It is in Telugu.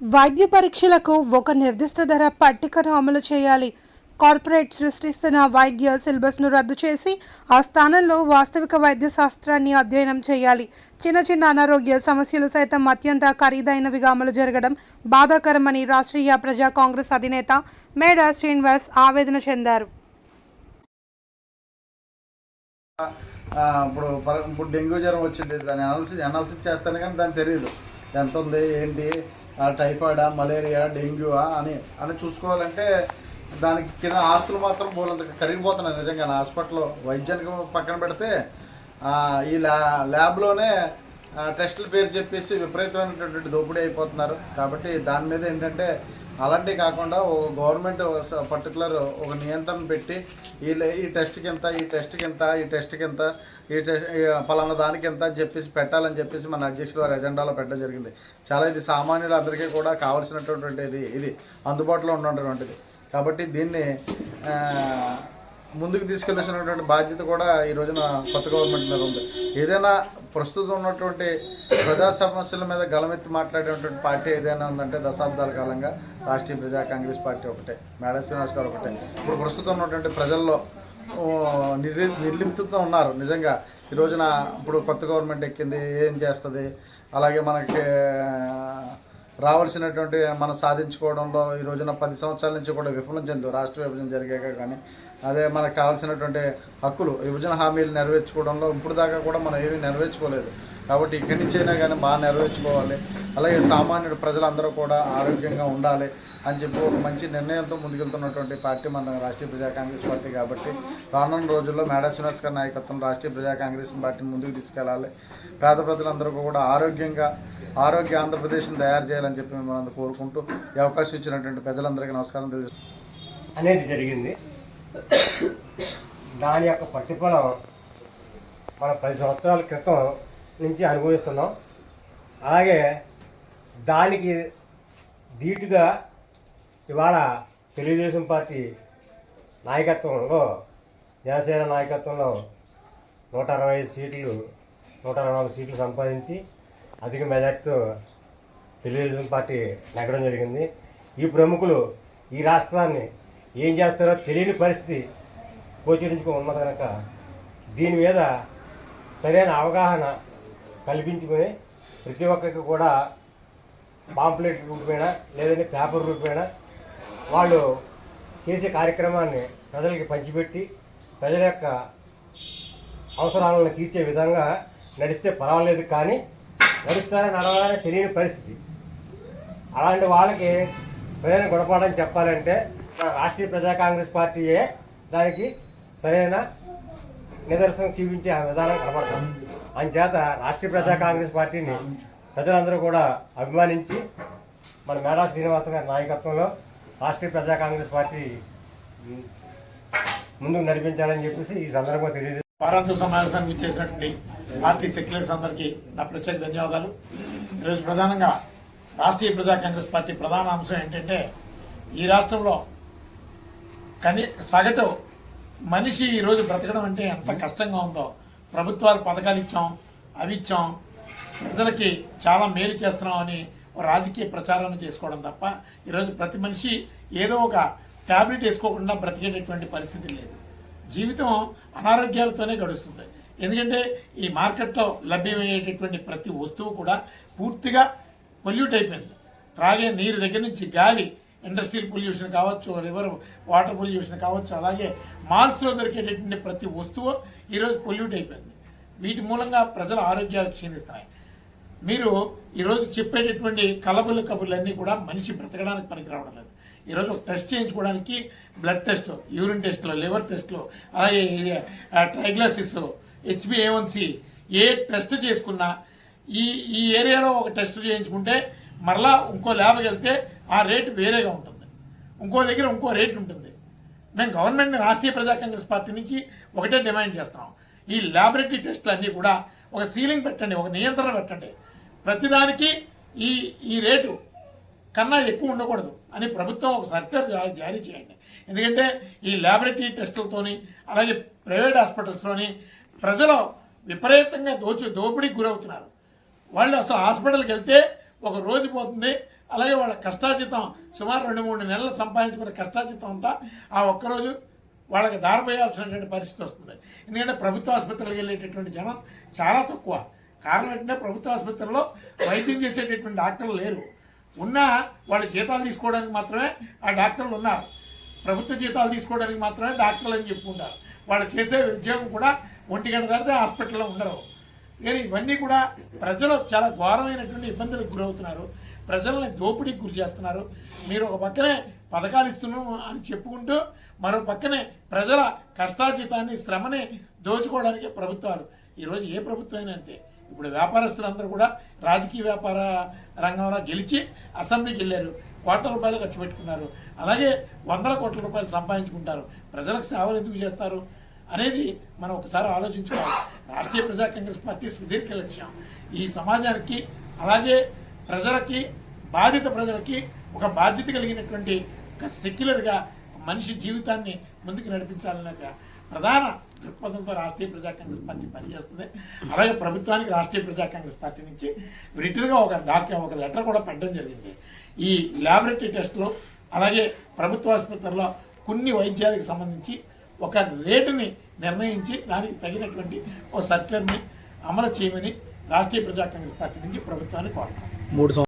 వైద్య పరీక్షలకు ఒక నిర్దిష్ట ధర పట్టికను అమలు చేయాలి. కార్పొరేట్ సృష్టిస్తున్న వైద్య సిలబస్ను రద్దు చేసి ఆ స్థానంలో వాస్తవిక వైద్య శాస్త్రాన్ని అధ్యయనం చేయాలి. చిన్న చిన్న అనారోగ్య సమస్యలు సైతం అత్యంత ఖరీదైనవిగా అమలు జరగడం బాధాకరమని రాష్ట్రీయ ప్రజా కాంగ్రెస్ అధినేత మేడా శ్రీనివాస్ ఆవేదన చెందారు. ఇప్పుడు ఇప్పుడు డెంగ్యూ జ్వరం వచ్చింది. దాని అనాలిసిస్ అనాలిసిస్ చేస్తాను కానీ దానికి తెలియదు ఎంత ఉంది ఏంటి? టైఫాయిడా మలేరియా డెంగ్యూవా అని అని చూసుకోవాలంటే దానికి కింద ఆస్తులు మాత్రం బోలంత కరిగిపోతున్నాయి నిజంగా. హాస్పిటల్లో వైద్యానికి పక్కన పెడితే ఈ ల్యా ల్యాబ్లోనే ఆ, టెస్టుల పేరు చెప్పేసి విపరీతమైనటువంటి దోపిడీ అయిపోతున్నారు. కాబట్టి దాని మీద ఏంటంటే అలాంటివి కాకుండా ఒక గవర్నమెంట్ పర్టికులర్ ఒక నియంత్రణ పెట్టి ఈ ఈ టెస్ట్కి ఎంత ఈ టెస్ట్కి ఎంత ఈ టెస్ట్కి ఎంత ఈ టెస్ట్ పలానా దానికి ఎంత అని చెప్పేసి పెట్టాలని చెప్పేసి మన అధ్యక్షుల వారి ఎజెండాలో పెట్టడం జరిగింది. చాలా ఇది సామాన్యులందరికీ కూడా కావాల్సినటువంటి ఇది ఇది అందుబాటులో ఉన్నటువంటిది. కాబట్టి దీన్ని ముందుకు తీసుకెళ్ళాల్సినటువంటి బాధ్యత కూడా ఈ రోజున కొత్త గవర్నమెంట్ మీద ఉంది. ఏదైనా ప్రస్తుతం ఉన్నటువంటి ప్రజా సమస్యల మీద గలమెత్తి మాట్లాడేటువంటి పార్టీ ఏదైనా ఉందంటే దశాబ్దాల కాలంగా రాష్ట్రీయ ప్రజా కాంగ్రెస్ పార్టీ ఒకటే మేడా శ్రీనివాస్ గారు ఒకటే. ఇప్పుడు ప్రస్తుతం ఉన్నటువంటి ప్రజల్లో ఓ, నిర్లి నిర్లిప్తతో ఉన్నారు నిజంగా. ఈ రోజున ఇప్పుడు కొత్త గవర్నమెంట్ ఎక్కింది ఏం చేస్తుంది? అలాగే మనకి రావాల్సినటువంటి మనం సాధించుకోవడంలో ఈ రోజున పది సంవత్సరాల నుంచి కూడా విఫలం చెందు రాష్ట్ర విభజన జరిగాక కానీ అదే మనకు కావాల్సినటువంటి హక్కులు విభజన హామీలు నెరవేర్చుకోవడంలో ఇప్పుడు దాకా కూడా మనం ఏమీ నెరవేర్చుకోలేదు. కాబట్టి ఇక్కడి నుంచి అయినా కానీ బాగా నెరవేర్చుకోవాలి. అలాగే సామాన్యుడు ప్రజలందరూ కూడా ఆరోగ్యంగా ఉండాలి. అని చెప్పి ఒక మంచి నిర్ణయంతో ముందుకెళ్తున్నటువంటి పార్టీ మన రాష్ట్రీయ ప్రజా కాంగ్రెస్ పార్టీ కాబట్టి రానున్న రోజుల్లో మేడా శ్రీనివాస్ గారి నాయకత్వం రాష్ట్రీయ ప్రజా కాంగ్రెస్ పార్టీని ముందుకు తీసుకెళ్ళాలి. పేద ప్రజలందరూ కూడా ఆరోగ్యంగా ఆరోగ్య ఆంధ్రప్రదేశ్ని తయారు చేయాలని చెప్పి మిమ్మల్ని కోరుకుంటూ ఈ అవకాశం ఇచ్చినటువంటి ప్రజలందరికీ నమస్కారం తెలియజేస్తున్నాను అనేది జరిగింది. దాని యొక్క ప్రతిఫలం మనం పది సంవత్సరాల క్రితం నుంచి అనుభవిస్తున్నాం. అలాగే దానికి ధీటుగా ఇవాళ తెలుగుదేశం పార్టీ నాయకత్వంలో జనసేన నాయకత్వంలో నూట అరవై ఐదు సీట్లు నూట అరవై నాలుగు సీట్లు సంపాదించి అధిక మెజార్టీతో తెలుగుదేశం పార్టీ నెగ్గడం జరిగింది. ఈ ప్రముఖులు ఈ రాష్ట్రాన్ని ఏం చేస్తారో తెలియని పరిస్థితి గోచరించుకుని ఉన్నది కనుక దీని మీద సరైన అవగాహన కల్పించుకొని ప్రతి ఒక్కరికి కూడా పాంప్లెట్ రూపేణ లేదంటే పేపర్ రూపేణ వాళ్ళు చేసే కార్యక్రమాన్ని ప్రజలకి పంచిపెట్టి ప్రజల యొక్క అవసరాలను తీర్చే విధంగా నడిస్తే పర్వాలేదు కానీ నడుస్తారని నడవాలని తెలియని పరిస్థితి. అలాంటి వాళ్ళకి సరైన గుణపాఠం చెప్పాలంటే మన రాష్ట్రీయ ప్రజా కాంగ్రెస్ పార్టీయే దానికి సరైన నిదర్శనం చూపించే ఆ విధానం కనపడతాం. అంచేత రాష్ట్రీయ ప్రజా కాంగ్రెస్ పార్టీని ప్రజలందరూ కూడా అభిమానించి మన మేడా శ్రీనివాస గారి నాయకత్వంలో రాష్ట్రీయ ప్రజా కాంగ్రెస్ పార్టీ ముందుకు నడిపించాలని చెప్పేసి ఈ సందర్భంగా తెలియదు వారాంత సమావేశానికి ఇచ్చేసినటువంటి పార్టీ సెక్యులర్స్ అందరికీ నా ప్రత్యేక ధన్యవాదాలు. ఈరోజు ప్రధానంగా రాష్ట్రీయ ప్రజా కాంగ్రెస్ పార్టీ ప్రధాన అంశం ఏంటంటే ఈ రాష్ట్రంలో కని సగటు మనిషి ఈరోజు బ్రతకడం అంటే ఎంత కష్టంగా ఉందో. ప్రభుత్వాలు పథకాలు ఇచ్చాం అవి ఇచ్చాం ప్రజలకి చాలా మేలు చేస్తున్నామని రాజకీయ ప్రచారాన్ని చేసుకోవడం తప్ప ఈరోజు ప్రతి మనిషి ఏదో ఒక ట్యాబ్లెట్ వేసుకోకుండా బ్రతికేటటువంటి పరిస్థితి లేదు. జీవితం అనారోగ్యాలతోనే గడుస్తుంది. ఎందుకంటే ఈ మార్కెట్లో లభ్యమయ్యేటటువంటి ప్రతి వస్తువు కూడా పూర్తిగా పొల్యూట్ అయిపోయింది. త్రాగే నీరు దగ్గర నుంచి గాలి ఇండస్ట్రియల్ పొల్యూషన్ కావచ్చు రివర్ వాటర్ పొల్యూషన్ కావచ్చు అలాగే మాల్స్లో దొరికేటటువంటి ప్రతి వస్తువు ఈరోజు పొల్యూట్ అయిపోయింది. వీటి మూలంగా ప్రజల ఆరోగ్యాలు క్షీణిస్తున్నాయి. మీరు ఈరోజు చెప్పేటటువంటి కలబుల కబుర్లన్నీ కూడా మనిషి బ్రతకడానికి పనికి రావడం లేదు. ఈరోజు టెస్ట్ చేయించుకోవడానికి బ్లడ్ టెస్ట్ యూరిన్ టెస్ట్లో లివర్ టెస్ట్లో అలాగే ట్రైగ్లాసిస్ హెచ్బిఏవన్సి ఏ టెస్ట్ చేసుకున్నా ఈ ఈ ఏరియాలో ఒక టెస్ట్ చేయించుకుంటే మరలా ఇంకో ల్యాబ్కి వెళ్తే ఆ రేటు వేరేగా ఉంటుంది. ఇంకో దగ్గర ఇంకో రేటు ఉంటుంది. మేము గవర్నమెంట్ని రాష్ట్రీయ ప్రజా కాంగ్రెస్ పార్టీ నుంచి ఒకటే డిమాండ్ చేస్తున్నాం. ఈ ల్యాబొరేటరీ టెస్టులు అన్నీ కూడా ఒక సీలింగ్ పెట్టండి ఒక నియంత్రణ పెట్టండి. ప్రతిదానికి ఈ ఈ రేటు కన్నా ఎక్కువ ఉండకూడదు అని ప్రభుత్వం ఒక సర్క్యులర్ జారీ చేయండి. ఎందుకంటే ఈ ల్యాబొరేటరీ టెస్టులతోని అలాగే ప్రైవేట్ హాస్పిటల్స్లోని ప్రజలు విపరీతంగా దోచి దోపిడీకి గురవుతున్నారు. వాళ్ళు అసలు హాస్పిటల్కి వెళ్తే ఒక రోజు పోతుంది అలాగే వాళ్ళ కష్టాచితం సుమారు రెండు మూడు నెలలు సంపాదించుకున్న కష్టాచితం అంతా ఆ ఒక్కరోజు వాళ్ళకి దారిపోయాల్సినటువంటి పరిస్థితి వస్తుంది. ఎందుకంటే ప్రభుత్వ ఆసుపత్రికి వెళ్ళేటటువంటి జనం చాలా తక్కువ. కారణం ఏంటంటే ప్రభుత్వ ఆసుపత్రిలో వైద్యం చేసేటటువంటి డాక్టర్లు లేరు. ఉన్నా వాళ్ళు జీతాలు తీసుకోవడానికి మాత్రమే ఆ డాక్టర్లు ఉన్నారు. ప్రభుత్వ జీతాలు తీసుకోవడానికి మాత్రమే డాక్టర్లు అని చెప్పుకుంటారు వాళ్ళు చేసే ఉద్యోగం కూడా ఒంటి గంట దాటితే హాస్పిటల్లో ఉండరు. కానీ ఇవన్నీ కూడా ప్రజలు చాలా ఘోరమైనటువంటి ఇబ్బందులకు గురవుతున్నారు. ప్రజల్ని దోపిడీకి గురి చేస్తున్నారు. మీరు ఒక పక్కనే పథకాలు ఇస్తున్నాము అని చెప్పుకుంటూ మరో పక్కనే ప్రజల కష్టార్జితాన్ని శ్రమని దోచుకోవడానికి ప్రభుత్వాలు. ఈరోజు ఏ ప్రభుత్వం అయినా అంతే. ఇప్పుడు వ్యాపారస్తులందరూ కూడా రాజకీయ వ్యాపార రంగంలో గెలిచి అసెంబ్లీకి వెళ్ళారు. కోట్ల రూపాయలు ఖర్చు పెట్టుకున్నారు. అలాగే వందల కోట్ల రూపాయలు సంపాదించుకుంటారు. ప్రజలకు సేవలు ఎందుకు చేస్తారు అనేది మనం ఒకసారి ఆలోచించుకోవాలి. రాష్ట్రీయ ప్రజా కాంగ్రెస్ పార్టీ సుదీర్ఘ లక్ష్యం. ఈ సమాజానికి అలాగే ప్రజలకి బాధిత ప్రజలకి ఒక బాధ్యత కలిగినటువంటి ఒక సెక్యులర్గా మనిషి జీవితాన్ని ముందుకు నడిపించాలన్నాక ప్రధాన దృక్పథంతో రాష్ట్రీయ ప్రజా కాంగ్రెస్ పార్టీ పనిచేస్తుంది. అలాగే ప్రభుత్వానికి రాష్ట్రీయ ప్రజా కాంగ్రెస్ పార్టీ నుంచి రిటర్న్గా ఒక డాక్యూ ఒక లెటర్ కూడా పెట్టడం జరిగింది. ఈ ల్యాబొరేటరీ టెస్ట్లో అలాగే ప్రభుత్వ ఆసుపత్రుల్లో కొన్ని వైద్యాలకు సంబంధించి ఒక రేటుని నిర్ణయించి దానికి తగినటువంటి ఓ సర్క్యులర్ని అమలు చేయమని రాష్ట్రీయ ప్రజా కాంగ్రెస్ పార్టీ నుంచి ప్రభుత్వాన్ని కోరుతాం మూడు